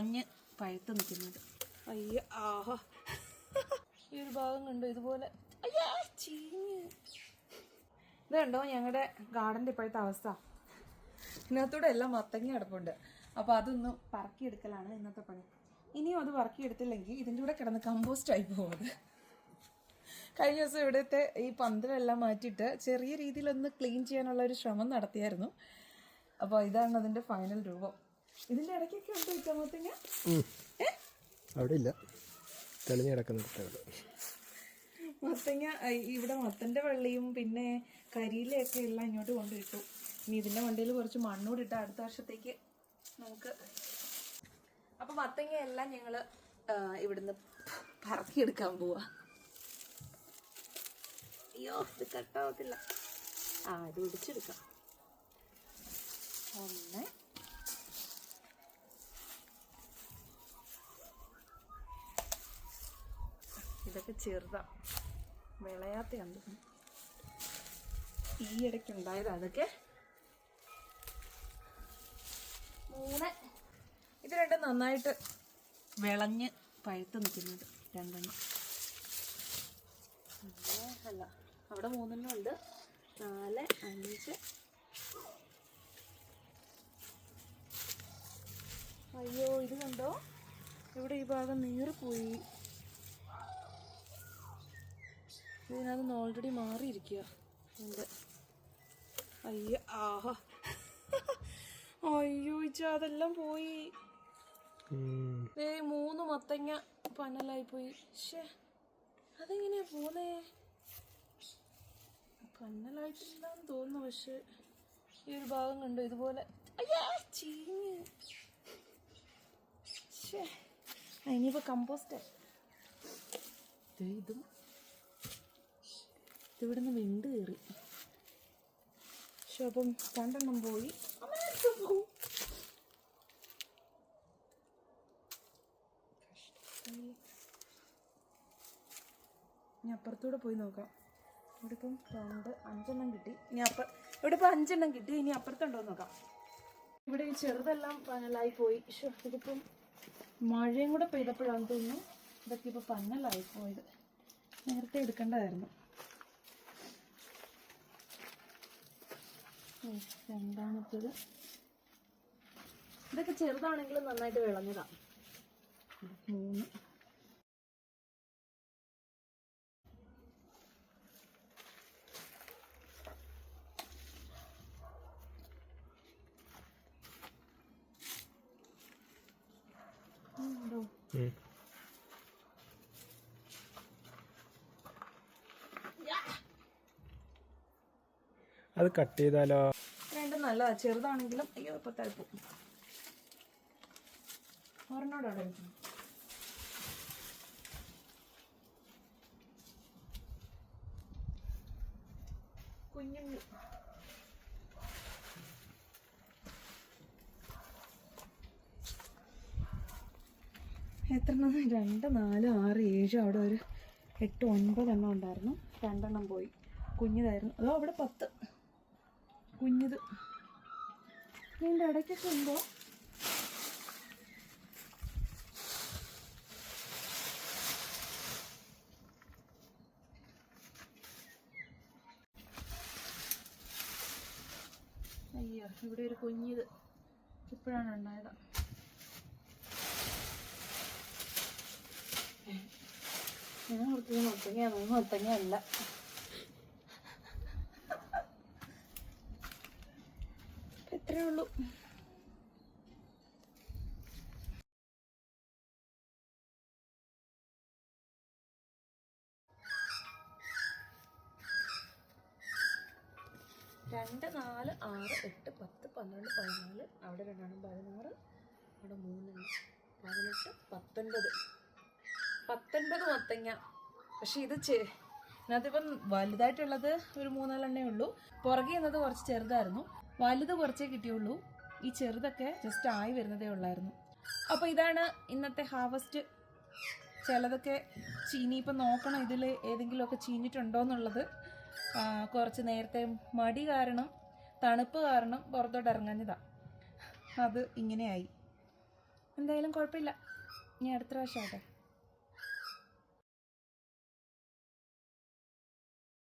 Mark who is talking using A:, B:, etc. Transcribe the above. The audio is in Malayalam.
A: വിളഞ്ഞ് പഴുത്ത് നിൽക്കുന്നത്. അയ്യ ആഹാ. ഈ ഒരു ഭാഗം കണ്ടോ ഇതുപോലെ? അയ്യാ ചീഞ്ഞ്. ഇതുണ്ടോ ഞങ്ങളുടെ ഗാർഡന്റെ ഇപ്പോഴത്തെ അവസ്ഥ? ഇതിനകത്തൂടെ എല്ലാം മത്തങ്ങി കിടപ്പുണ്ട്. അപ്പോൾ അതൊന്ന് പറക്കിയെടുക്കലാണ് ഇന്നത്തെ പണി. ഇനിയും അത് പറക്കിയെടുത്തില്ലെങ്കിൽ ഇതിന്റെ കൂടെ കിടന്ന് കമ്പോസ്റ്റ് ആയി പോകുന്നത് കഴിഞ്ഞ ദിവസം ഇവിടുത്തെ ഈ പന്തലെല്ലാം മാറ്റിയിട്ട് ചെറിയ രീതിയിലൊന്ന് ക്ലീൻ ചെയ്യാനുള്ള ഒരു ശ്രമം നടത്തിയായിരുന്നു. അപ്പോൾ ഇതാണ് അതിന്റെ ഫൈനൽ രൂപം. ഇതിന്റെ ഇടയ്ക്കൊക്കെ ഉണ്ട് ഇറ്റമത്തങ്ങ ഏ?
B: അവിടെ ഇല്ല. തെളിഞ്ഞ് കിടക്കുന്നിടത്തുണ്ട്
A: മത്തങ്ങ ഇവിടെ മത്തന്റെ വെള്ളിയും പിന്നെ കരിയിലയൊക്കെ എല്ലാം ഇങ്ങോട്ട് കൊണ്ടിട്ടു ഇനി ഇതിന്റെ വണ്ടിയിൽ കുറച്ച് മണ്ണൂടി ഇട്ട് അടുത്ത വർഷത്തേക്ക് നമുക്ക് അപ്പൊ മത്തങ്ങ എല്ലാം ഞങ്ങൾ ഇവിടുന്ന് പറക്കിയെടുക്കാൻ പോവാ. അയ്യോ ഇത് കട്ടാവത്തില്ല. ആ ഇത് ഇടിച്ചെടുക്കാം. ഒന്ന് ഇതൊക്കെ ചെറുതാ. വിളയാത്ത. ഈ ഇടയ്ക്ക് ഉണ്ടായത് അതൊക്കെ. മൂന്ന്. ഇത് രണ്ടും നന്നായിട്ട് വിളഞ്ഞ് പഴുത്ത് നിൽക്കുന്നുണ്ട്. രണ്ടെണ്ണം. അല്ല. അവിടെ മൂന്നെണ്ണം ഉണ്ട്. നാല് അഞ്ച്. അയ്യോ ഇത് കണ്ടോ? ഇവിടെ ഈ ഭാഗം നീറിപ്പോയി. ഇതിനകത്ത് ഓൾറെഡി മാറിയിരിക്കുക എന്റെ അയ്യ ആഹാ. അയ്യോ അതെല്ലാം പോയി. ഏ മൂന്ന് മത്തങ്ങ പനലായി പോയി. ഷേ അതെങ്ങനെയാ പോന്നേ? പന്നലായിട്ടില്ലെന്ന് തോന്നുന്നു പക്ഷെ ഈ ഒരു ഭാഗം കണ്ടു ഇതുപോലെ. അയ്യാ ചീഞ്ഞ്. ഷേ ഇനിയിപ്പോ കമ്പോസ്റ്റ് ഇതും ഇതിവിടുന്ന് വിണ്ട് കയറി. പക്ഷെ അപ്പം രണ്ടെണ്ണം പോയി. ഇനി അപ്പുറത്തൂടെ പോയി നോക്കാം. ഇവിടെ ഇപ്പം രണ്ട് അഞ്ചെണ്ണം കിട്ടി. ഇനി അപ്പ ഇവിടെ ഇപ്പം അഞ്ചെണ്ണം കിട്ടി. ഇനി അപ്പുറത്തുണ്ടോ നോക്കാം. ഇവിടെ ഈ ചെറുതെല്ലാം പനലായി പോയി. പക്ഷെ ഇതിപ്പം മഴയും കൂടെ പെയ്തപ്പോഴാണ് തോന്നുന്നു. ഇതൊക്കെ ഇപ്പം പന്നലായി പോയത്. നേരത്തെ എടുക്കേണ്ടതായിരുന്നു. രണ്ടാമത്തേത് ഇതൊക്കെ ചെറുതാണെങ്കിലും നന്നായിട്ട് വിളഞ്ഞതാണ് മൂന്ന് ഉം, ഉണ്ടോ?
B: അത് കട്ട് ചെയ്താലോ?
A: രണ്ടും നല്ല ചെറുതാണെങ്കിലും അയ്യോ ഇപ്പൊ തഴുപ്പും എത്ര രണ്ട് നാല് ആറ് ഏഴ് അവിടെ ഒരു എട്ട് ഒൻപത് എണ്ണം ഉണ്ടായിരുന്നു. രണ്ടെണ്ണം പോയി. കുഞ്ഞിതായിരുന്നു. അതോ അവിടെ പത്ത്? കുഞ്ഞിത്. ഇതിന്റെ ഇടയ്ക്കൊക്കെ ഉണ്ടോ? അയ്യോ ഇവിടെ ഒരു കുഞ്ഞിത്. ഇപ്പോഴാണ് ഉണ്ടായത്. ഞാൻ ഓർത്തത് മത്തങ്ങയാണ് മത്തങ്ങ അല്ല. ഇത്രേ ഉള്ളൂ. രണ്ട് നാല് ആറ് എട്ട് പത്ത് പന്ത്രണ്ട് പതിനാല് അവിടെ രണ്ടാണ് പതിനാറ് അവിടെ മൂന്നെണ്ണം പതിനെട്ട് പത്തൊൻപത്. പത്തൊൻപത് മത്തങ്ങ. പക്ഷെ ഇത് ചെ ഇതിനകത്തിപ്പം വലുതായിട്ടുള്ളത് ഒരു മൂന്നാലെണ്ണേ ഉള്ളൂ. പുറകെ എന്നത് കുറച്ച് ചെറുതായിരുന്നു. വലുത് കുറച്ചേ കിട്ടിയുള്ളൂ. ഈ ചെറുതൊക്കെ ജസ്റ്റ് ആയി വരുന്നതേ ഉള്ളായിരുന്നു. അപ്പോൾ ഇതാണ് ഇന്നത്തെ ഹാർവസ്റ്റ് ചിലതൊക്കെ ചീനി ഇപ്പം നോക്കണം ഇതിൽ ഏതെങ്കിലുമൊക്കെ ചീഞ്ഞിട്ടുണ്ടോ എന്നുള്ളത് കുറച്ച് നേരത്തെ മടി കാരണം തണുപ്പ് കാരണം പുറത്തോട്ട് ഇറങ്ങാഞ്ഞതാ. അത് ഇങ്ങനെയായി. എന്തായാലും കുഴപ്പമില്ല. ഞാൻ അടുത്ത പ്രാവശ്യം ആട്ടെ